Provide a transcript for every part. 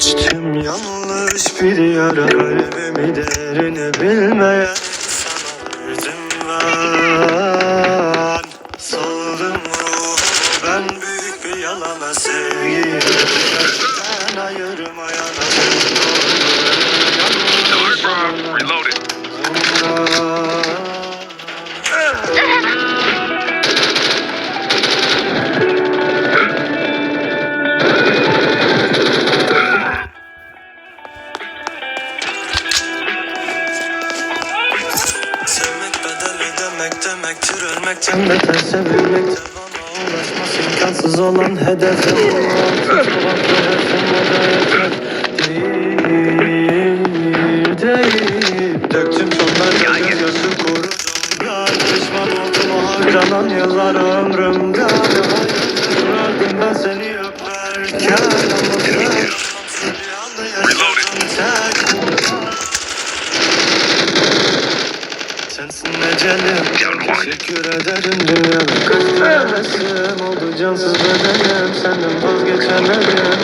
Geçtim yanlış bir yara Kalbimi derini bilmeyen insana verdim ben. Saldım ruhumu ben büyük bir yalana Sevgiyi ben ödemek demektir ölmekten beter sevilmek de bana imkansız olan hedefe ulaşmak değil değil Döktüm tonlarca gözyaşı kurudum ben Pişman oldum harcanan yıllar ömrümden Verdim ben seni öperken ecelim Teşekkür ederim kaç tanesim oldu cansız bedenim Senden vazgeçemedim.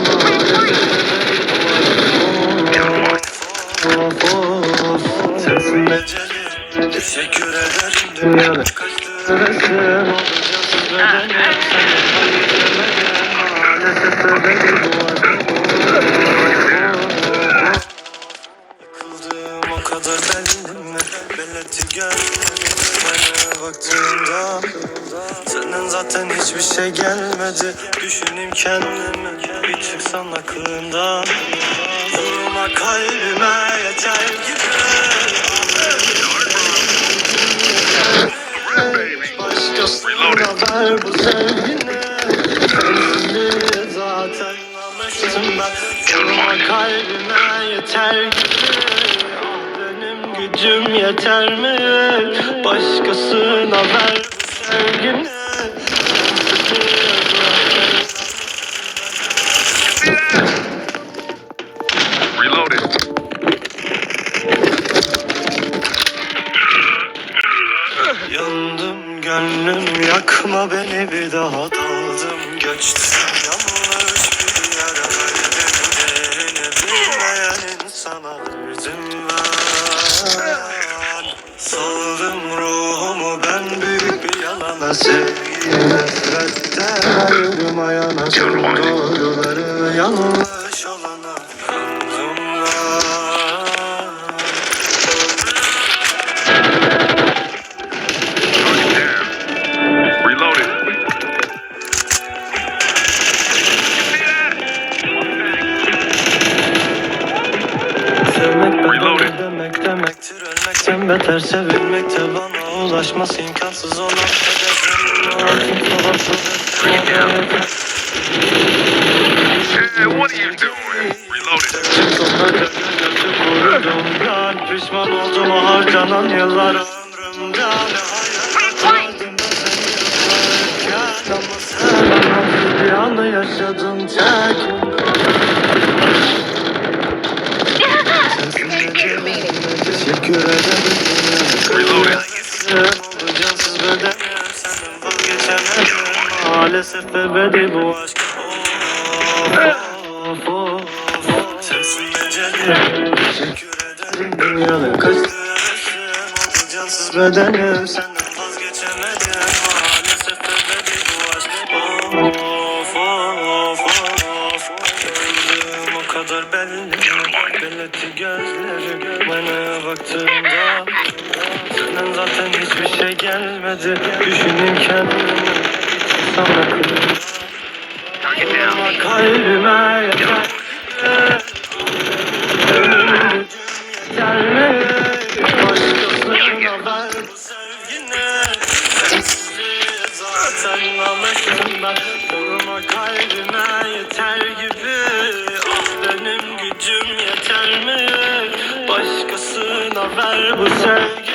Teşekkür ederim kaç tanesim oldu cansız bedenim Senden vazgeçemedim. Maalesef bebeğim bu zaten hiçbir şey gelmedi. Düşüneyim kendimi Bir tık sana aklımda Vurma kalbime yeter gibi. Başkasına ver bu sevgini. Sensizliği zaten alıştım ben. Vurma kalbime yeter gibi. Gücüm yeter mi? Başkasına ver bu gönlüm yakma beni bir daha daldım. Göçtüm yanlış bir yara kalbim değerini bilmeyen insana verdim ben. Saldım ruhumu ben büyük bir yalana. Sevgiyi nefretten ayırmayana doğruları yanlış demektir ölmekten beter sevilmek de bana ulaşmaz. İmkansız olan ben Pişman oldum o harcanan yıllar ömrümden Ama sen anlamsız bir anda yaşadın tek Maalesef ebedi bu aşk. Of of of. Sensin ecelim Teşekkür ederim Dünyada kaç Oldu cansız bedenim Senden vazgeçemedim. Maalesef ebedi bu aşk Of of of. Yıkıldım o kadar belli Belirti gözlerim Bana baktığımda Senden zaten hiçbir şey gelmedi. Düşüneyim kendimi Sana kalbime Ah? Başkasına ver bu sevgini